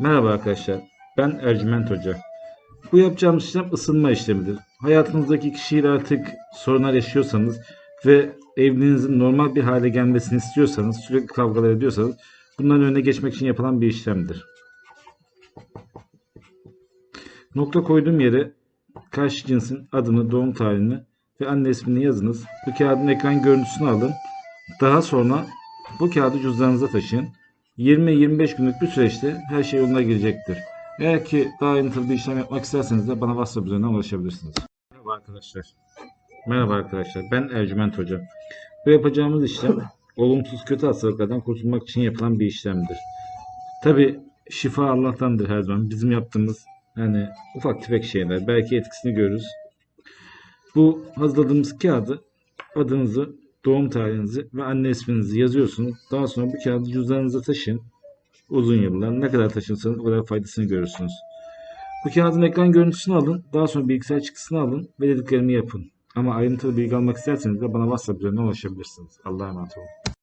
Merhaba arkadaşlar, ben Ercüment Hoca. Bu yapacağımız işlem ısınma işlemidir. Hayatınızdaki kişiyle artık sorunlar yaşıyorsanız ve evliliğinizin normal bir hale gelmesini istiyorsanız, sürekli kavgalar ediyorsanız bunların önüne geçmek için yapılan bir işlemdir. Nokta koyduğum yere karşı cinsin adını, doğum tarihini ve anne ismini yazınız. Bu kağıdın ekran görüntüsünü alın. Daha sonra bu kağıdı cüzdanınıza taşıyın. 20-25 günlük bir süreçte her şey yoluna girecektir. Eğer ki daha ayrıntılı bir işlem yapmak isterseniz de bana WhatsApp üzerinden ulaşabilirsiniz. Merhaba arkadaşlar. Merhaba arkadaşlar. Ben Ercüment Hoca. Bu yapacağımız işlem olumsuz kötü hastalıklardan kurtulmak için yapılan bir işlemdir. Tabi şifa Allah'tandır her zaman. Bizim yaptığımız yani ufak tefek şeyler. Belki etkisini görürüz. Bu hazırladığımız kağıdı adınızı, doğum tarihinizi ve anne isminizi yazıyorsunuz. Daha sonra bu kağıdı cüzdanınıza taşıyın. Uzun yıllar ne kadar taşırsanız o kadar faydasını görürsünüz. Bu kağıdın ekran görüntüsünü alın. Daha sonra bilgisayar çıktısını alın ve dediklerimi yapın. Ama ayrıntılı bilgi almak isterseniz de bana WhatsApp üzerinden ulaşabilirsiniz. Allah'a emanet olun.